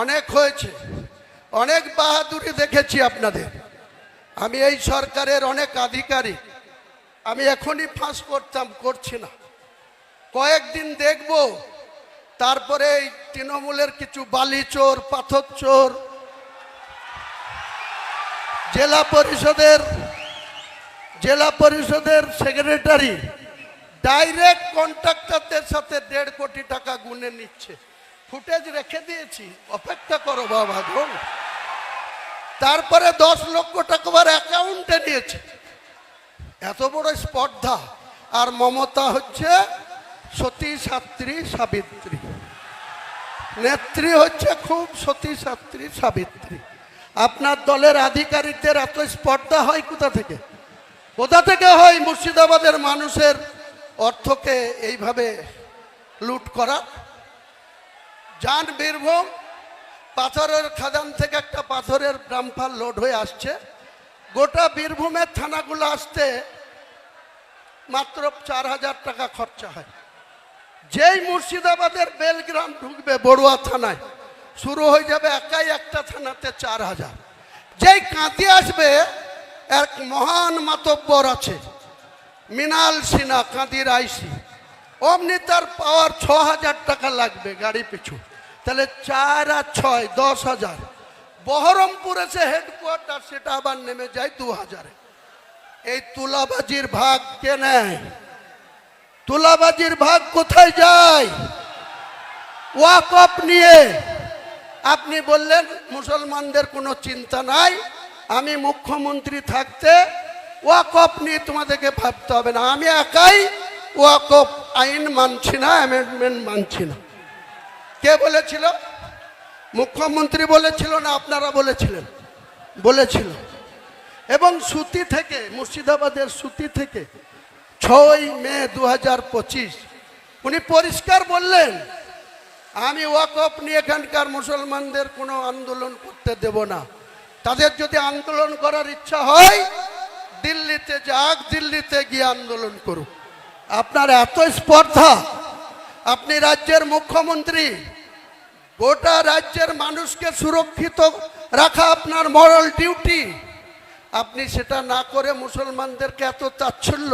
অনেক হয়েছে। অনেক বাহাদুরি দেখেছি আপনাদের। আমি এই সরকারের অনেক আধিকারিক। আমি এখনই ফাঁস করতাম, করছি না। কয়েকদিন দেখব। তারপরে এই তৃণমূলের কিছু বালি চোর, পাথর চোর, জেলা পরিষদের জেলা পরিষদের সেক্রেটারি ডাইরেক্ট কন্ট্রাক্টরদের সাথে দেড় কোটি টাকা গুনে নিচ্ছে। ফুটেজ রেখে দিয়েছি। অপেক্ষা করো বাবা গো। তারপরে দশ লক্ষ টাকা আবার অ্যাকাউন্টে নিয়েছে। এত বড় স্পর্ধা। আর মমতা হচ্ছে সতী সাত্রী সাবিত্রী। নেত্রী হচ্ছে খুব সতী সাত্রী সাবিত্রী। আপনার দলের আধিকারিকদের এত স্পর্ধা হয় কোথা থেকে? কোথা থেকে হয় মুর্শিদাবাদের মানুষের অর্থকে এইভাবে লুট করা? যান বীরভূম, পাথরের খাদান থেকে একটা পাথরের ড্রামফার লোড হয়ে আসছে। গোটা বীরভূমের থানাগুলো আসতে মাত্র চার হাজার টাকা খরচা হয়। যেই মুর্শিদাবাদের বেলগ্রাম ঢুকবে বড়ুয়া থানায়, শুরু হয়ে যাবে একাই একটা থানাতে চার হাজার। যেই কাঁদি আসবে, এক মহান মাতব্বর আছে মিনাল সিনা কাঁদির আইসি। অমনি তার পাওয়ার ছ হাজার টাকা লাগবে গাড়ি পিছু। তাহলে চার আর ছয়, দশ হাজার। বহরমপুর এসে হেডকোয়ার্টার সেটা আবার নেমে যায় দু হাজারে। এই তুলাবাজির ভাগ কে নেয়? তুলাবাজির ভাগ কোথায় যায়? নিয়ে। আপনি বললেন, মুসলমানদের কোনো চিন্তা নাই, আমি মুখ্যমন্ত্রী থাকতে ওয়াকফ নিয়ে তোমাদেরকে ভাবতে হবে না। আমি একাই ওয়াকফ আইন মানছি না, অ্যামেন্ডমেন্ট মানছি না। কে বলেছিল? মুখ্যমন্ত্রী বলেছিল না আপনারা বলেছিলেন? বলেছিল। এবং সুতি থেকে, মুর্শিদাবাদের সুতি থেকে ছয় মে দু হাজার পঁচিশ, উনি পরিষ্কার বললেন, আমি ওয়াকফ নিয়ে এখানকার মুসলমানদের কোনো আন্দোলন করতে দেব না। তাদের যদি আন্দোলন করার ইচ্ছা হয়, দিল্লিতে যাক, দিল্লিতে গিয়ে আন্দোলন করুক। আপনার এত স্পর্ধা, আপনি রাজ্যের মুখ্যমন্ত্রী গোটা রাজ্যের মানুষকে সুরক্ষিত রাখা আপনার মরাল ডিউটি আপনি সেটা না করে মুসলমানদেরকে এত তাচ্ছল্য।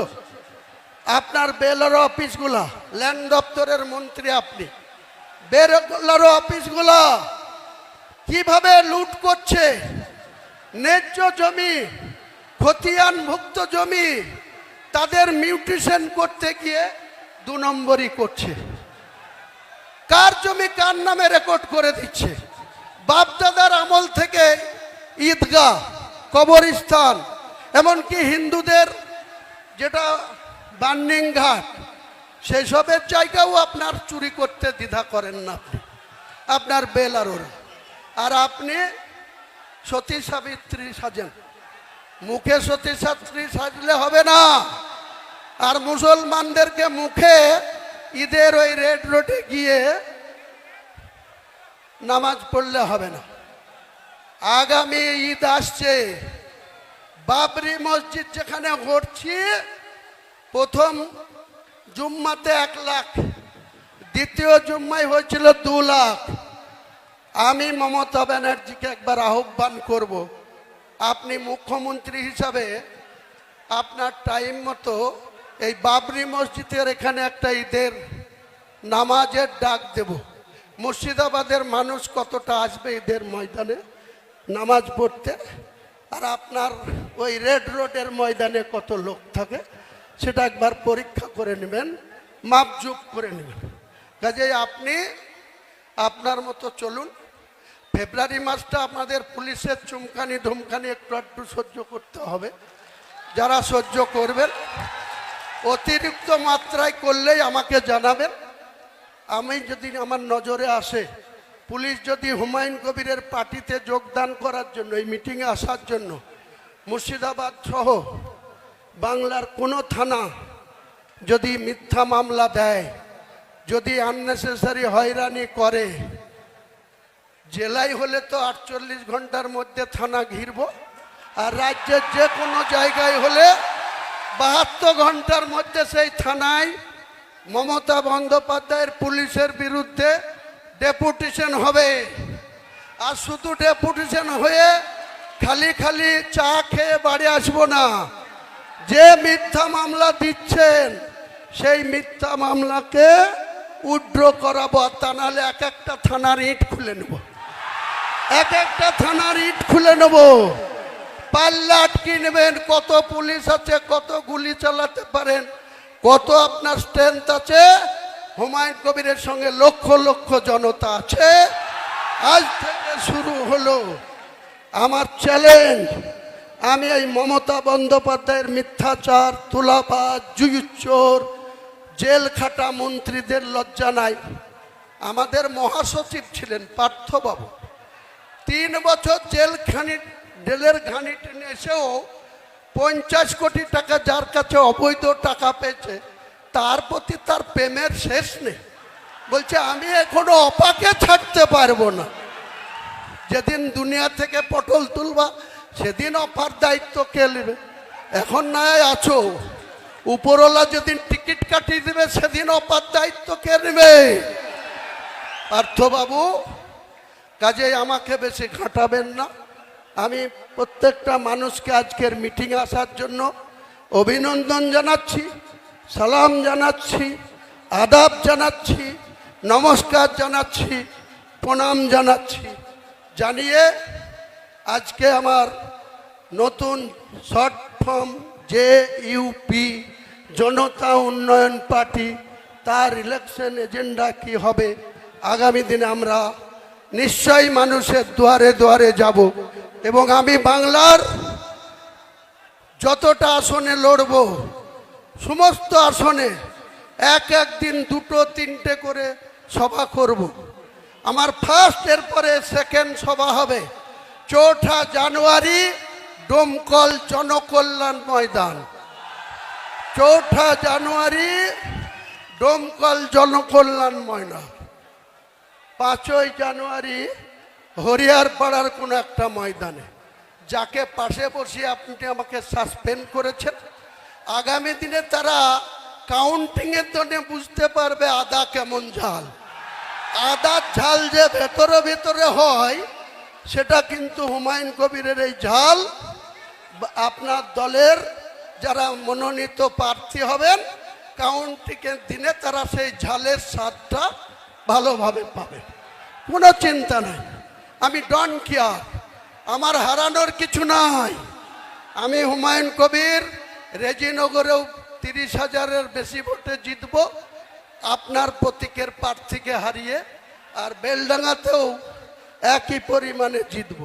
আপনার বেলারো অফিসগুলা ল্যান্ড দপ্তরের মন্ত্রী আপনি। বেলারো অফিসগুলা কীভাবে লুট করছে? ন্যায্য জমি, খতিয়ানভুক্ত জমি, তাদের মিউটেশন করতে গিয়ে দু নম্বরই করছে। কার জমি কার নামে রেকর্ড করে দিচ্ছে? বাপদাদার আমল থেকে ঈদগাহ, কবরস্থান, এমনকি হিন্দুদের যেটা বার্নিং ঘাট, সেসবের জায়গাও আপনার চুরি করতে দ্বিধা করেন না আপনি। আপনার বেলারোর আর আপনি সতী সাবিত্রী সাজেন। মুখে সতী সাবিত্রী সাজলে হবে না। আর মুসলমানদেরকে মুখে ঈদের ওই রেড রোডে গিয়ে নামাজ পড়লে হবে না। আগামী ঈদ আসছে। বাবরি মসজিদ যেখানে ঘটছি প্রথম জুম্মাতে এক লাখ, দ্বিতীয় জুম্মাই হয়েছিল দু লাখ। আমি মমতা ব্যানার্জিকে একবার আহ্বান করব, আপনি মুখ্যমন্ত্রী হিসাবে আপনার টাইম মতো এই বাবরি মসজিদের এখানে একটা ঈদের নামাজের ডাক দেব। মুর্শিদাবাদের মানুষ কতটা আসবে ঈদের ময়দানে নামাজ পড়তে? আর আপনার ওই রেড রোডের ময়দানে কত লোক থাকে, সেটা একবার পরীক্ষা করে নেবেন, মাপজুপ করে নেবেন। কাজেই আপনি আপনার মতো চলুন। ফেব্রুয়ারি মাসটা আমাদের পুলিশের চুমকানি ধুমকানি একটু একটু সহ্য করতে হবে। যারা সহ্য করবেন অতিরিক্ত মাত্রায় করলেই আমাকে জানাবেন। আমি যদি আমার নজরে আসে, পুলিশ যদি হুমায়ুন কবিরের পার্টিতে যোগদান করার জন্য, এই মিটিংয়ে আসার জন্য, মুর্শিদাবাদ সহ বাংলার কোনো থানা যদি মিথ্যা মামলা দেয়, যদি আননেসেসারি হয়রানি করে, জেলায় হলে তো আটচল্লিশ ঘণ্টার মধ্যে থানা ঘিরব, আর রাজ্যের যে কোনো জায়গায় হলে বাহাত্তর ঘণ্টার মধ্যে সেই থানায় মমতা বন্দ্যোপাধ্যায়ের পুলিশের বিরুদ্ধে ডেপুটেশন হবে। আর শুধু ডেপুটেশন হয়ে খালি খালি চা খেয়ে বাড়ি আসব না। যে মিথ্যা মামলা দিচ্ছেন, সেই মিথ্যা মামলাকে উড্র করাবো তা নাহলে এক একটা থানার ইট খুলে নেব। এক একটা থানার ইট খুলে নেব। পাল্লা আটকে নেবেন কত পুলিশ আছে, কত গুলি চালাতে পারেন, কত আপনার স্ট্রেংথ আছে। হুমায়ুন কবিরের সঙ্গে লক্ষ লক্ষ জনতা আছে। আজ থেকে শুরু হলো আমার চ্যালেঞ্জ আমি এই মমতা বন্দ্যোপাধ্যায়ের মিথ্যাচার, তুলাবাজ জুয়ুচোর জেল খাটা মন্ত্রীদের লজ্জা নাই। আমাদের মহাসচিব ছিলেন পার্থবাবু। তিন বছর জেল জেলের ঘানি টেনে এসেও পঞ্চাশ কোটি টাকা যার কাছে অবৈধ টাকা পেয়েছে, তার প্রতি তার প্রেমের শেষ নেই। বলছে, আমি এখনও অপাকে ছাড়তে পারব না। যেদিন দুনিয়া থেকে পটল তুলবা, সেদিন অপার দায়িত্ব কে নেবে? এখন নয় আছো। উপরওয়ালা যেদিন টিকিট কাটিয়ে দেবে, সেদিন অপার দায়িত্ব কে নেবে? পার্থবাবু কাজে আমাকে বেশি ঘাটাবেন না। আমি প্রত্যেকটা মানুষকে আজকের মিটিং আসার জন্য অভিনন্দন জানাচ্ছি, সালাম জানাচ্ছি, আদাব জানাচ্ছি, নমস্কার জানাচ্ছি, প্রণাম জানাচ্ছি, জানিয়ে আজকে আমার নতুন শর্ট ফর্ম যে ইউপি জনতা উন্নয়ন পার্টি, তার ইলেকশন এজেন্ডা কি হবে, আগামী দিনে আমরা নিশ্চয়ই মানুষের দুয়ারে দুয়ারে যাব। এবং আমি বাংলার যতটা আসনে লড়ব, সমস্ত আসনে এক এক দিন দুটো, তিনটে করে সভা করব। আমার ফার্স্ট এরপরে সেকেন্ড সভা হবে। চৌঠা জানুয়ারি ডোমকল জনকল্যাণ ময়দান। চৌঠা জানুয়ারি ডোমকল জনকল্যাণ ময়দান। পাঁচই জানুয়ারি হরিয়ারপাড়ার কোনো একটা ময়দানে, যাকে পাশে বসিয়ে আপনি আমাকে সাসপেন্ড করেছেন, আগামী দিনে তারা কাউন্টিংয়ের জন্য বুঝতে পারবে আদা কেমন ঝাল। আদার ঝাল যে ভেতরে ভেতরে হয়, সেটা কিন্তু হুমায়ুন কবিরের এই ঝাল। আপনার দলের যারা মনোনীত প্রার্থী হবেন কাউন্টিংয়ের দিনে তারা সেই ঝালের স্বাদটা ভালোভাবে পাবে কোনো চিন্তা নাই। আমি ডন কিয়ার। আমার হারানোর কিছু নাই। আমি হুমায়ুন কবির, রেজিনগরেও তিরিশ হাজারের বেশি ভোটে জিতব। আপনার প্রতীকের প্রার্থীকে হারিয়ে আর বেলডাঙ্গাতেও একই পরিমাণে জিতব।